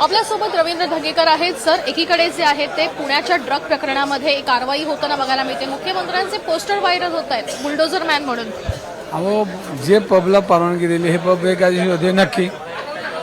आपल्यासोबत रवींद्र धंगेकर आहेत सर. एकीकडे जे आहे ते पुण्याच्या ड्रग प्रकरणामध्ये एक कारवाई होताना बघायला मिळते. मुख्यमंत्र्यांचे पोस्टर व्हायरल होत आहेत. बुलडोझर मॅन म्हणून. अहो जे पबला परवानगी दिली हे पब बेकायदेशीर होते नक्की.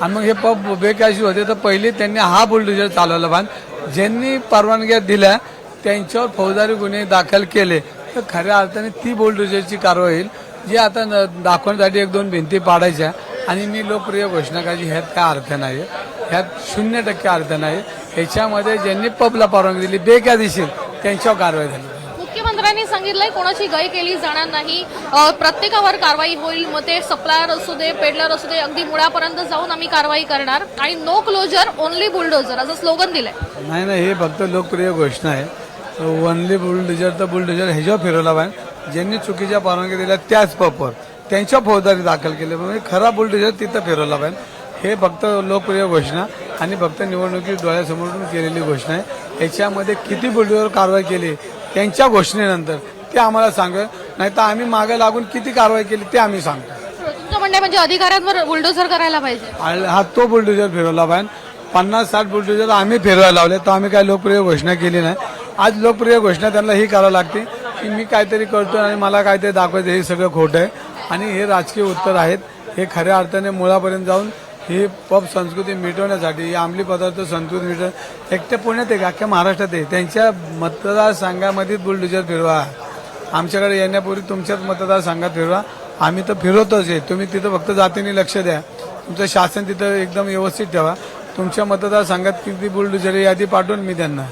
आणि मग हे पब बेकायदेशीर होते तर पहिले त्यांनी हा बुलडोजर चालवला. पाहिजे ज्यांनी परवानग्या दिल्या त्यांच्यावर फौजदारी गुन्हे दाखल केले. तर खऱ्या अर्थाने ती बुलडोजरची कारवाई होईल. जी आता न- दाखवण्यासाठी एक दोन भिंती पाडायच्या. आणि मी लोकप्रिय घोषणा करायची ह्यात काय अर्थ नाही ह्यात शून्य टक्के अर्थ नाही ह्याच्यामध्ये ज्यांनी पबला परवानगी दिली बेकायदेशीर त्यांच्यावर कारवाई झाली. मुख्यमंत्र्यांनी सांगितलंय कोणाची गय केली जाणार नाही. प्रत्येकावर कारवाई होईल. मग ते सप्लायर असू दे पेडलर असू दे अगदी मुळापर्यंत जाऊन आम्ही कारवाई करणार. आणि नो क्लोजर ओनली बुलडोझर असं स्लोगन दिलंय. नाही नाही हे फक्त लोकप्रिय घोषणा आहे. वनली बुलडोजर तर बुलडोजर ह्याच्यावर फिरवला पाहिजे. ज्यांनी चुकीच्या परवानगी दिल्या त्याच पपवर त्यांच्या फौजदारी दाखल केले. म्हणजे खरा बुलडोजर तिथं फिरवला पाहिजे. हे फक्त लोकप्रिय घोषणा आणि फक्त निवडणुकीत डोळ्यासमोरून केलेली घोषणा आहे. याच्यामध्ये किती बुलडोजर कारवाई केली त्यांच्या घोषणेनंतर ते आम्हाला सांगा. नाही तर आम्ही मागे लागून किती कारवाई केली ते आम्ही सांगतो तुमचं म्हणणं आहे म्हणजे अधिकाऱ्यांवर बुलडोझर करायला पाहिजे. हा तो बुलडोजर फिरवला पाहिजे. पन्नास साठ बुलडोजर आम्ही फिरवायला लावले. तर आम्ही काय लोकप्रिय घोषणा केली नाही. आज लोकप्रिय घोषणा त्यांना ही करावं लागते. की मी काहीतरी करतो आणि मला काहीतरी दाखवायचं हे सगळं खोटं आहे. आणि हे राजकीय उत्तर आहेत. हे खऱ्या अर्थाने मुळापर्यंत जाऊन ही पब संस्कृती मिटवण्यासाठी ही अंमली पदार्थ संस्कृती मिटव एकट्या पुण्यात आहे का अख्ख्या महाराष्ट्रात आहे. त्यांच्या मतदारसंघामध्येच बुलडोजर फिरवा. आमच्याकडे येण्यापूर्वी तुमच्याच मतदारसंघात फिरवा. आम्ही तर फिरवतोच आहे. तुम्ही तिथं फक्त जातीने लक्ष द्या. तुमचं शासन तिथं एकदम व्यवस्थित ठेवा. तुमच्या मतदारसंघात किती बुलडोजर यादी पाठवून मी त्यांना.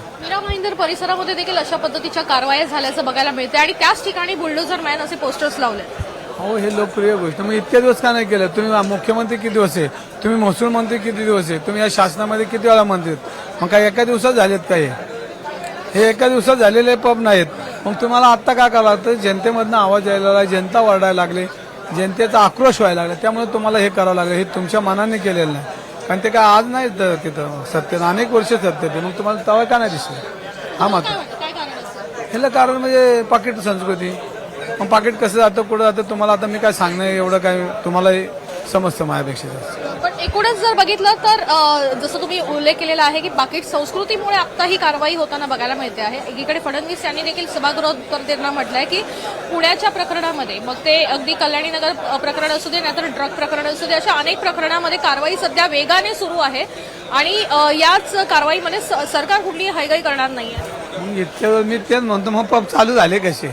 महिंदर परिसरामध्ये देखील अशा पद्धतीच्या कारवाया झाल्याचं बघायला मिळते आणि त्याच ठिकाणी बुलडोझर मॅन असे पोस्टर्स लावले हो हे लोकप्रिय गोष्ट. मग इतके दिवस का नाही केलं? तुम्ही मुख्यमंत्री किती दिवस आहे? तुम्ही महसूल मंत्री किती दिवस आहे? तुम्ही या शासनामध्ये किती वेळा मंत्री मग काय एका दिवसात झालेत काय हे? हे एका दिवसात झालेले पब नाहीत. मग तुम्हाला आत्ता काय करावं लागतं जनतेमधनं आवाज यायला लागला जनता वरडायला लागले जनतेचा आक्रोश व्हायला लागला. त्यामुळे तुम्हाला हे करावं लागलं. हे तुमच्या मनाने केलेलं नाही. कारण ते काय आज नाही तिथं सत्य अनेक वर्ष सत्य ते मग तुम्हाला तवा का नाही दिसलं? हा मात्र काय कारण असतं? ह्याला कारण म्हणजे पाकिट संस्कृती. मग पाकिट कसं जातं कुठं जातं तुम्हाला आता मी काय सांगणं एवढं काय तुम्हाला समजतं माझ्यापेक्षा जास्त. पण एकूणच जर बघितलं तर अ, जसं तुम्ही उल्लेख केलेला आहे की पाकिट संस्कृतीमुळे आता ही कारवाई होताना बघायला मिळते आहे. एकीकडे फडणवीस यांनी देखील सभागृह करताना म्हटलंय की पुण्याच्या प्रकरणामध्ये मग ते अगदी कल्याणीनगर अ, प्रकरण असू दे नाहीतर ड्रग प्रकरण असू दे अशा अनेक प्रकरणामध्ये कारवाई सध्या वेगाने सुरू आहे. आणि अ, याच कारवाईमध्ये स- सरकार कुठलीही हैगाई करणार मग इतक्या वेळ मी तेच म्हणतो मग पब चालू झाले कसे?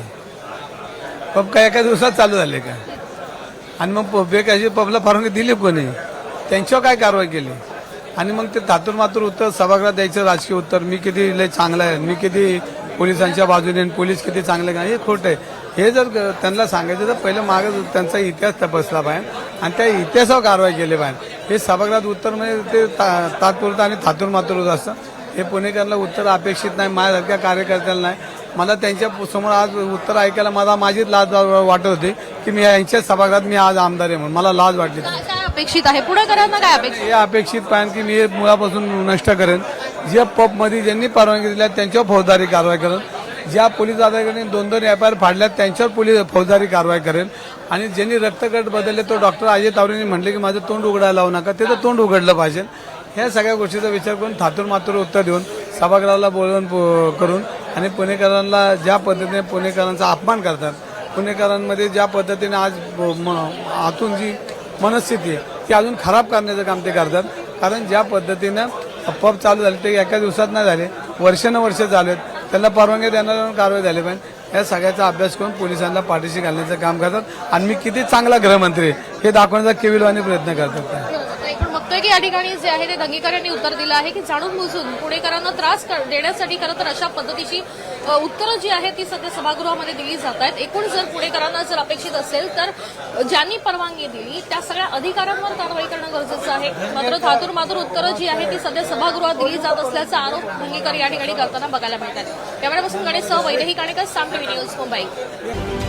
पब काय एका दिवसात चालू झाले का? आणि मग पब कशी पबला परवानगी दिली कोणी? त्यांच्यावर काय कारवाई केली? आणि मग ते थातूर मातूर उत्तर सभागृहात द्यायचं राजकीय उत्तर मी किती लय चांगला आहे मी किती पोलिसांच्या बाजूने आणि पोलीस किती चांगले का हे खोटं आहे. हे जर त्यांना सांगायचं तर पहिलं मागं त्यांचा इतिहास तपासला पाहिजे आणि त्या इतिहासावर कारवाई केली पाहिजे हे सभागृहात उत्तर म्हणजे ते ता- तात्पुरतं आणि थातूर मातूर असतं. हे पुणेकरला उत्तर अपेक्षित नाही माझ्यासारख्या कार्यकर्त्याला नाही. मला त्यांच्यासमोर आज उत्तर ऐकायला मला माझीच लाज वाटत होती की मी यांच्याच सभागृहात मी आज आमदार आहे म्हणून. मला लाज वाटली. काय अपेक्षित आहे? पुढेकरांना काय अपेक्षित? हे अपेक्षित पाहिजे की मी मुळापासून नष्ट करेन. जे पबमध्ये ज्यांनी परवानगी दिल्या त्यांच्यावर फौजदारी कारवाई करेन. ज्या पोलीस अधिकाऱ्यांनी दोन दोन एफ आय आर फाडल्यात त्यांच्यावर पोलीस फौजदारी कारवाई करेन. आणि ज्यांनी रक्तगट बदलले तो डॉक्टर अजय तावरेंनी म्हटले की माझं तोंड उघडायला लावू नका. ते तर तोंड उघडलं पाहिजे. ह्या सगळ्या गोष्टीचा विचार करून थातूर मातूर उत्तर देऊन सभागृहाला बोलवून करून आणि पुणेकरांना ज्या पद्धतीने पुणेकरांचा अपमान करतात पुणेकरांमध्ये ज्या पद्धतीने आज म- आतून जी मनस्थिती आहे ती अजून खराब करण्याचं काम ते करतात. कारण ज्या पद्धतीनं पब चालू झाले ते एका दिवसात नाही झाले वर्षानुवर्ष आहेत. त्यांना परवानगी देणाऱ्यावर कारवाई झाली पाहिजे. या सगळ्याचा अभ्यास करून पोलिसांना पाठीशी घालण्याचं काम करतात. आणि मी किती चांगला गृहमंत्री आहे हे दाखवण्याचा केविलवाणी प्रयत्न करतात. की या ठिकाणी जे आहे ते दंगेकरांनी उत्तर दिलं आहे की जाणून बुजून पुणेकरांना त्रास देण्यासाठी खरं तर अशा पद्धतीची उत्तरं जी आहेत ती सध्या सभागृहामध्ये दिली जात आहेत. एकूण जर पुणेकरांना जर अपेक्षित असेल तर ज्यांनी परवानगी दिली त्या सगळ्या अधिकाऱ्यांवर कारवाई करणं गरजेचं आहे. मात्र धातूर मातूर उत्तरं जी आहे ती सध्या सभागृहात दिली जात असल्याचा आरोप भंगेकर या ठिकाणी करताना बघायला मिळतात कॅमेरापासून गणेश सह वैदेही काणेकर साम टीव्ही न्यूज मुंबई.